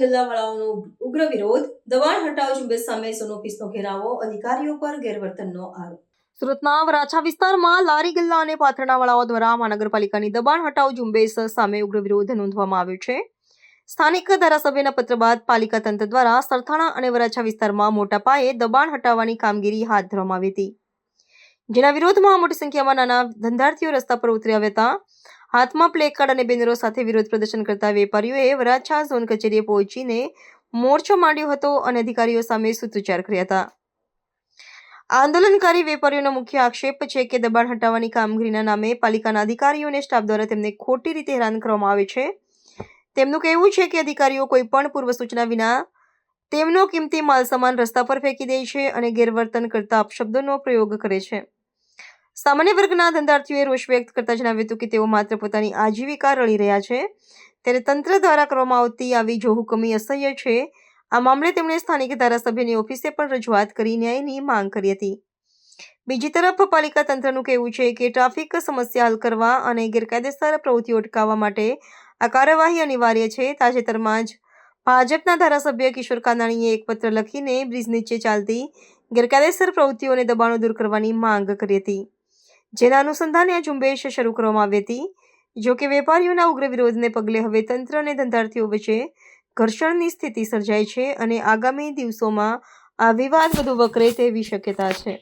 ગલ્લાવાળાઓનો ઉગ્ર વિરોધ, દબાણ હટાવ, ઝુંબેશ સામે સોનો ઘેરાવો, અધિકારીઓ પર ગેરવર્તનનો આરોપ. સુરતના વરાછા વિસ્તારમાં લારી ગલ્લા અને પાથરણાવાળાઓ દ્વારા મહાનગરપાલિકાની દબાણ હટાવ, ઝુંબેશ સામે ઉગ્ર વિરોધ નોંધવામાં આવ્યો છે. સ્થાનિક ધારાસભ્યના પત્ર બાદ પાલિકા તંત્ર દ્વારા સરથાણા અને વરાછા વિસ્તારમાં મોટા પાયે દબાણ હટાવવાની કામગીરી હાથ ધરવામાં આવી હતી. જેના વિરોધમાં મોટી સંખ્યામાં નાના ધંધાર્થીઓ રસ્તા પર ઉતરી આવ્યા હતા. હાથમાં પ્લેકાર્ડ અને બેનરો સાથે વિરોધ પ્રદર્શન કરતા વેપારીઓએ વરાછા ઝોન કચેરીએ પહોંચીને મોરચો માંડ્યો હતો અને અધિકારીઓ સામે સૂત્રોચ્ચાર કર્યા હતા. આંદોલનકારી વેપારીઓનો મુખ્ય આક્ષેપ છે કે દબાણ હટાવવાની કામગીરીના નામે પાલિકાના અધિકારીઓ અને સ્ટાફ દ્વારા તેમને ખોટી રીતે હેરાન કરવામાં આવે છે. તેમનું કહેવું છે કે અધિકારીઓ કોઈ પણ પૂર્વ સૂચના વિના તેમનો કિંમતી માલસામાન રસ્તા પર ફેંકી દે છે અને ગેરવર્તન કરતા અપશબ્દોનો પ્રયોગ કરે છે. સામાન્ય વર્ગના ધંધાર્થીઓએ રોષ વ્યક્ત કરતા જણાવ્યું હતું કે તેઓ માત્ર પોતાની આજીવિકા રળી રહ્યા છે. ત્યારે તંત્ર દ્વારા કરવામાં આવતી આવી જોહુકમી અસહ્ય છે, આ મામલે તેમણે સ્થાનિક ધારાસભ્યની ઓફિસે પણ રજૂઆત કરી ન્યાયની માંગ કરી હતી. બીજી તરફ, પાલિકા તંત્રનું કહેવું છે કે ટ્રાફિક સમસ્યા હલ કરવા અને ગેરકાયદેસર પ્રવૃત્તિઓ અટકાવવા માટે આ કાર્યવાહી અનિવાર્ય છે. તાજેતરમાં જ ભાજપના ધારાસભ્ય કિશોર કાનાણીએ એક પત્ર લખીને બ્રિજ નીચે ચાલતી ગેરકાયદેસર પ્રવૃત્તિઓને દબાણો દૂર કરવાની માંગ કરી હતી. જેના અનુસંધાને આ ઝુંબેશ શરૂ કરવામાં આવી હતી. જો કે વેપારીઓના ઉગ્ર વિરોધને પગલે હવે તંત્ર અને ધંધાર્થીઓ વચ્ચે ઘર્ષણની સ્થિતિ સર્જાઈ છે અને આગામી દિવસોમાં આ વિવાદ વધુ વકરે તેવી શક્યતા છે.